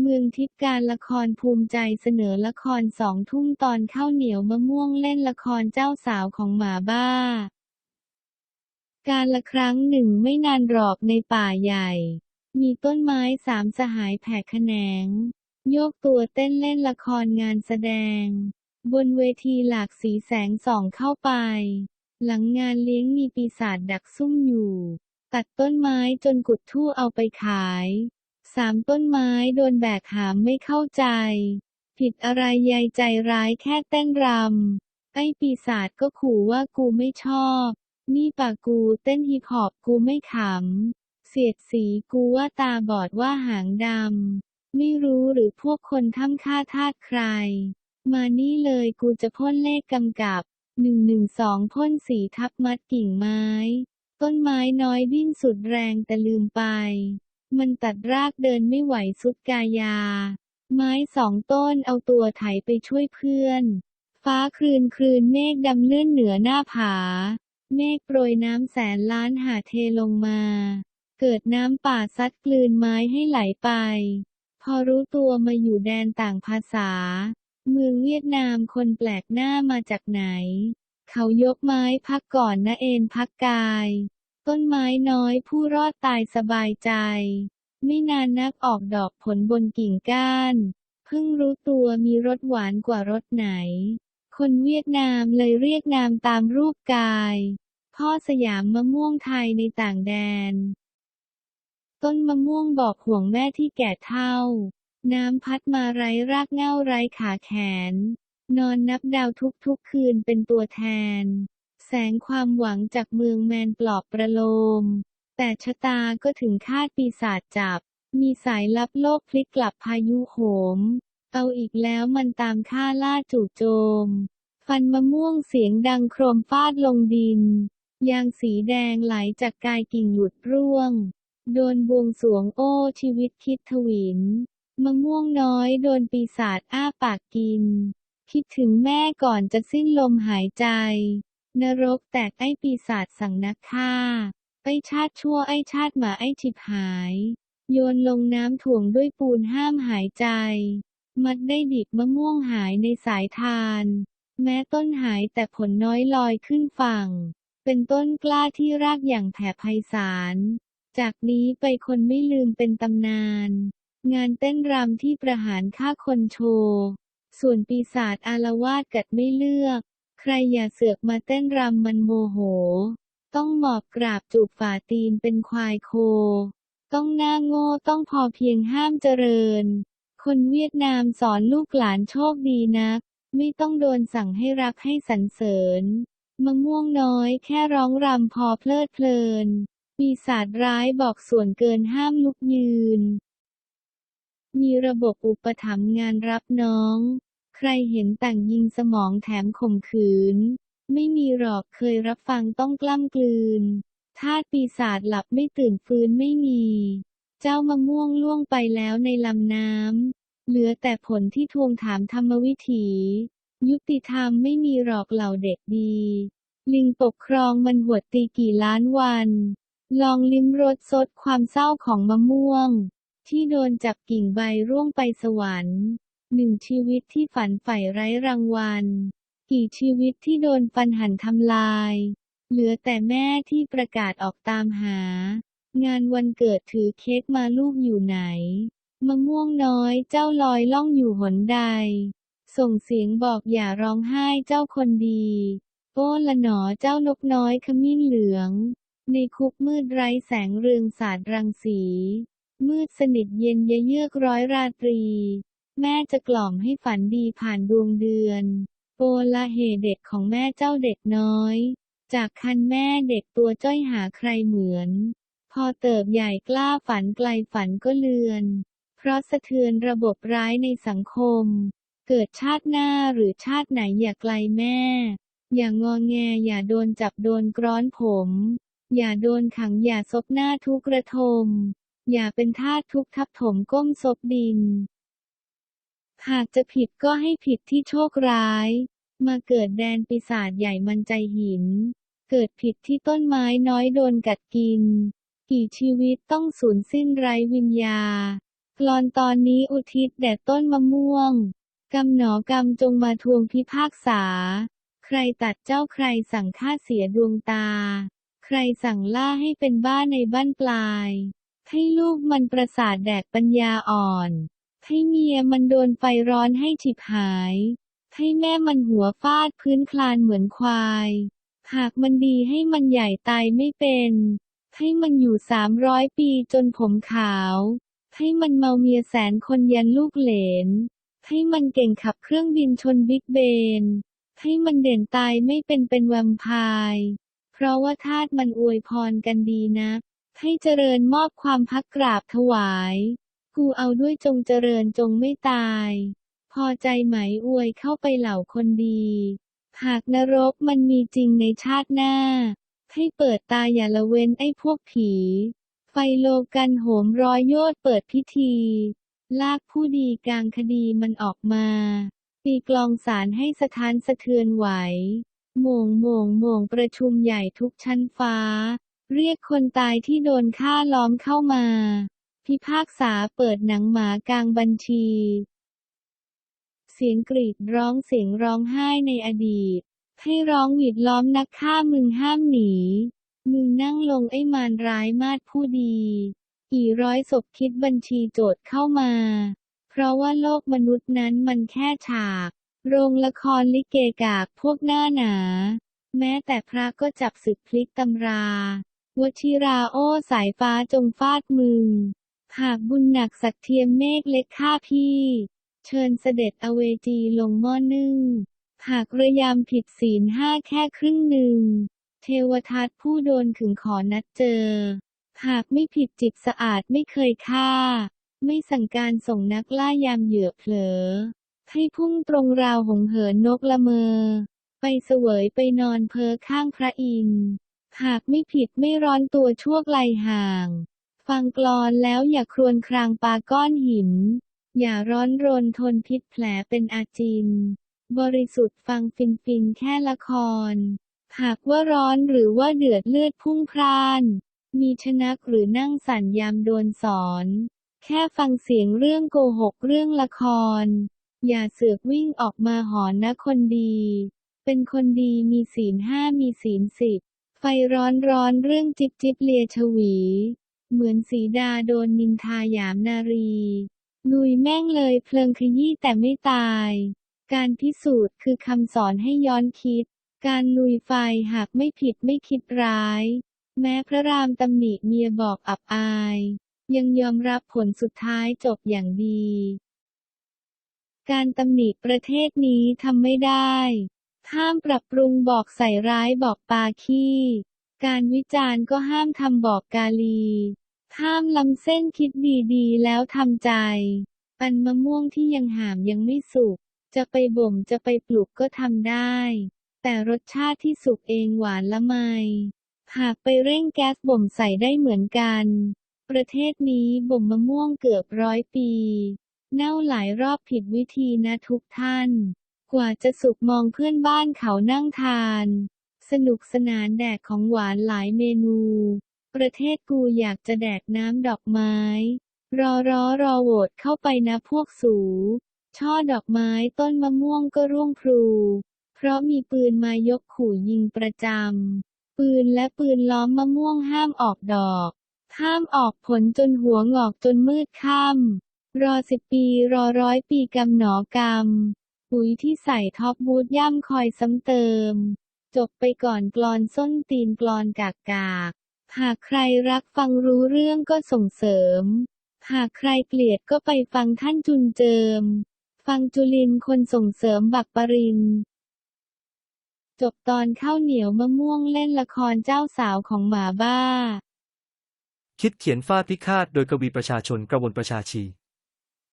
เมืองทิพย์การละครภูมิใจเสนอละครสองทุ่มตอนข้าวเหนียวมะม่วงเล่นละครเจ้าสาวของหมาบ้า การละครั้งหนึ่งไม่นานหรอกในป่าใหญ่ มีต้นไม้สามสหายแผ่แขนง โยกตัวเต้นเล่นละครงานแสดง บนเวทีหลากสีแสงส่องเข้าไป หลังงานเลี้ยงมีปีศาจดักซุ่มอยู่ ตัดต้นไม้จนกุดทู่เอาไปขาย สามต้นไม้โดนแบกหามไม่เข้าใจ ผิดอะไรยายใจร้ายแค่เต้นรำไอ้ปีศาจก็ขู่ว่ากูไม่ชอบ นี่ปากกูเต้นฮิปฮอปกูไม่ขำ เสียดสีกูว่าตาบอดว่าหางดำ ไม่รู้หรือพวกคนถ้ำค่าทาสใคร มานี่เลยกูจะพ่นเลขกำกับหนึ่งหนึ่งสองพ่นสีทับมัดกิ่งไม้ ต้นไม้น้อยดิ้นสุดแรงแต่ลืมไป มันตัดรากเดินไม่ไหวสุดกายา ไม้สองต้นเอาตัวไถไปช่วยเพื่อน ฟ้าคลืนคลืนเมฆดำเลื่อนเหนือหน้าผา เมฆโปรยน้ำแสนล้านหาเทลงมา เกิดน้ำป่าซัดกลืนไม้ให้ไหลไป พอรู้ตัวมาอยู่แดนต่างภาษา เมืองเวียดนามคนแปลกหน้ามาจากไหน เขายกไม้พักก่อนนะเอ็นพักกาย ต้นไม้น้อยผู้รอดตายสบายใจ ไม่นานนักออกดอกผลบนกิ่งก้าน เพิ่งรู้ตัวมีรสหวานกว่ารสไหน คนเวียดนามเลยเรียกนามตามรูปกาย พ่อสยามมะม่วงไทยในต่างแดน ต้นมะม่วงบอกห่วงแม่ที่แก่เฒ่า น้ำพัดมาไร้รากเง้าไร้ขาแขน นอนนับดาวทุกๆคืนเป็นตัวแทน แสงความหวังจากเมืองแมนปลอบประโลม แต่ชะตาก็ถึงคาดปีศาจจับ มีสายลับโลกพลิกกลับพายุโหม เอาอีกแล้วมันตามฆ่าล่าจู่โจม ฟันมะม่วงเสียงดังโครมฟาดลงดิน ยางสีแดงไหลจากกายกิ่งหยุดร่วง โดนบวงสวงโอ้ชีวิตคิดทวินมะม่วงน้อยโดนปีศาจอ้าปากกิน คิดถึงแม่ก่อนจะสิ้นลมหายใจ นรกแตกไอ้ปีศาจสั่งนักฆ่า ไอ้ชาติชั่วไอ้ชาติหมาไอ้ฉิบหาย โยนลงน้ำถ่วงด้วยปูนห้ามหายใจ มัดได้ดิบมะม่วงหายในสายทาน แม้ต้นหายแต่ผลน้อยลอยขึ้นฝั่ง เป็นต้นกล้าที่รากอย่างแผ่ไพศาล จากนี้ไปคนไม่ลืมเป็นตำนาน งานเต้นรำที่ประหารฆ่าคนโชว์ ส่วนปีศาจอารวาสกัดไม่เลือก รอย่าเสือกมาเต้นรำมันโมโห ต้องหมอบกราบจูบฝ่าตีนเป็นควายโค ต้องหน้าโง่ต้องพอเพียงห้ามเจริญ คนเวียดนามสอนลูกหลานโชคดีนัก ไม่ต้องโดนสั่งให้รักให้สรรเสริญ มะม่วงน้อยแค่ร้องรำพอเพลิดเพลิน ปีศาจร้ายบอกส่วนเกินห้ามลุกยืน มีระบบอุปถัมภ์งานรับน้อง ใครเห็นต่างยิงสมองแถมข่มขืน ไม่มีหรอกเคยรับฟังต้องกล้ำกลืนทาสปีศาจหลับไม่ตื่นฟื้นไม่มี เจ้ามะม่วงล่วงไปแล้วในลำน้ำเหลือแต่ผลที่ทวงถามธรรมวิถี ยุติธรรมไม่มีหรอกเหล่าเด็กดี ลิงปกครองมันหวดตีกี่ล้านวัน ลองลิ้มรสซดความเศร้าของมะม่วง ที่โดนจับกิ่งใบร่วงไปสวรรค์ หนึ่งชีวิตที่ฝันใฝ่ไร้รางวัล กี่ชีวิตที่โดนฟันหันทำลาย เหลือแต่แม่ที่ประกาศออกตามหา งานวันเกิดถือเค้กมาลูกอยู่ไหน มะม่วงน้อยเจ้าลอยล่องอยู่หนใด ส่งเสียงบอกอย่าร้องไห้เจ้าคนดี โอ้ละหนอเจ้านกน้อยขมิ้นเหลือง ในคุกมืดไร้แสงเรืองสาดรังสี มืดสนิทเย็นยเยือกร้อยราตรี แม่จะกล่อมให้ฝันดีผ่านดวงเดือนโอละเหเด็กของแม่เจ้าเด็กน้อย จากคันแม่เด็กตัวจ้อยหาใครเหมือน พอเติบใหญ่กล้าฝันไกลฝันก็เลือน เพราะสะเทือนระบบร้ายในสังคม เกิดชาติหน้าหรือชาติไหนอย่าไกลแม่ อย่างงอแงอย่าโดนจับโดนกร้อนผม อย่าโดนขังอย่าซบหน้าทุกระทม อย่าเป็นทาสทุกทับถมก้มซบดิน หากจะผิดก็ให้ผิดที่โชคร้าย มาเกิดแดนปีศาจใหญ่มันใจหิน เกิดผิดที่ต้นไม้น้อยโดนกัดกิน กี่ชีวิตต้องสูญสิ้นไร้วิญญา กลอนตอนนี้อุทิศแด่ต้นมะม่วง กำหนอกรรมจงมาทวงพิพากษา ใครตัดเจ้าใครสั่งฆ่าเสียดวงตา ใครสั่งล่าให้เป็นบ้าในบ้านปลาย ให้ลูกมันประสาทแดกปัญญาอ่อน ให้เมียมันโดนไฟร้อนให้ฉิบหาย ให้แม่มันหัวฟาดพื้นคลานเหมือนควาย หากมันดีให้มันใหญ่ตายไม่เป็น ให้มันอยู่สามร้อยปีจนผมขาว ให้มันเมาเมียแสนคนยันลูกเหลน ให้มันเก่งขับเครื่องบินชนบิ๊กเบน ให้มันเด่นตายไม่เป็นเป็นแวมไพร์ เพราะว่าทาสมันอวยพรกันดีนะ ให้เจริญมอบความพักกราบถวาย กูเอาด้วยจงเจริญจงไม่ตาย พอใจไหมอวยเข้าไปเหล่าคนดี หากนรกมันมีจริงในชาติหน้า ให้เปิดตาอย่าละเว้นไอ้พวกผี ไฟโลกันโหมร้อยโยชน์เปิดพิธี ลากผู้ดีกลางคดีมันออกมาตีกลองสารให้สถานสะเทือนไหวโมงโมงโมงประชุมใหญ่ทุกชั้นฟ้า เรียกคนตายที่โดนฆ่าล้อมเข้ามา พิพากษาเปิดหนังหมากลางบัญชี เสียงกรีดร้องเสียงร้องไห้ในอดีต ให้ร้องหวิดล้อมนักฆ่ามึงห้ามหนี มึงนั่งลงไอ้มารร้ายมาดผู้ดี กี่ร้อยศพคิดบัญชีโจทย์เข้ามา เพราะว่าโลกมนุษย์นั้นมันแค่ฉาก โรงละครลิเกกากพวกหน้าหนา แม้แต่พระก็จับศึกพลิกตำราวชิราโอสายฟ้าจงฟาดมึง หากบุญหนักสักเทียมเมฆเล็กข้าพี่ เชิญเสด็จอเวจีลงหม้อนึ่ง หากระยำผิดศีลห้าแค่ครึ่งหนึ่ง เทวทัตผู้โดนขึงขอนัดเจอ หากไม่ผิดจิตสะอาดไม่เคยฆ่า ไม่สั่งการส่งนักล่ายามเหยื่อเผลอ ให้พุ่งตรงราวหงเหินนกละเมอ ไปเสวยไปนอนเพอข้างพระอินทร์หากไม่ผิดไม่ร้อนตัวชั่วไกลห่าง ฟังกลอนแล้วอย่าครวญครางปาก้อนหิน อย่าร้อนรนทนพิษแผลเป็นอาจิน บริสุทธิ์ฟังฟินฟินแค่ละคร หากว่าร้อนหรือว่าเดือดเลือดพุ่งพร่าน มีชนักหรือนั่งสั่นยามโดนสอน แค่ฟังเสียงเรื่องโกหกเรื่องละคร อย่าเสือกวิ่งออกมาหอนนะคนดี เป็นคนดีมีศีลห้ามีศีลสิบไฟร้อนร้อนเรื่องจิบจิบเลียชวี เหมือนสีดาโดนนินทาหยามนารี ลุยแม่งเลยเพลิงขยี้แต่ไม่ตาย การพิสูจน์คือคำสอนให้ย้อนคิด การลุยไฟหากไม่ผิดไม่คิดร้าย แม้พระรามตำหนิเมียบอกอับอาย ยังยอมรับผลสุดท้ายจบอย่างดี การตำหนิประเทศนี้ทำไม่ได้ ห้ามปรับปรุงบอกใส่ร้ายบอกปาขี้ การวิจารณ์ก็ห้ามทำบอกกาลี ห้ามล้ำเส้นคิดดีๆ แล้วทำใจ ปันมะม่วงที่ยังหามยังไม่สุก จะไปบ่มจะไปปลูกก็ทำได้ แต่รสชาติที่สุกเองหวานละไม หากไปเร่งแก๊สบ่มใส่ได้เหมือนกัน ประเทศนี้บ่มมะม่วงเกือบร้อยปี เน่าหลายรอบผิดวิธีนะทุกท่าน กว่าจะสุกมองเพื่อนบ้านเขานั่งทาน สนุกสนานแดกของหวานหลายเมนู ประเทศกูอยากจะแดกน้ำดอกไม้ รอรอรอโหวตเข้าไปนะพวกสู ช่อดอกไม้ต้นมะม่วงก็ร่วงพลู เพราะมีปืนมายกขู่ยิงประจำ ปืนและปืนล้อมมะม่วงห้ามออกดอก ห้ามออกผลจนหัวงอกจนมืดค่ำรอสิบปีรอร้อยปีกำหนอกรรมปุ๋ยที่ใส่ท็อปบูทย่ำคอยซ้ำเติม จบไปก่อนกลอนส้นตีนกลอนกากกากหากใครรักฟังรู้เรื่องก็ส่งเสริม หากใครเกลียดก็ไปฟังท่านจุนเจิม ฟังจุลินคนส่งเสริมบักปรินจบตอนข้าวเหนียวมะม่วงเล่นละครเจ้าสาวของหมาบ้า คิดเขียนฟาดพิฆาตโดยกวีประชาชนกระวนประชาชี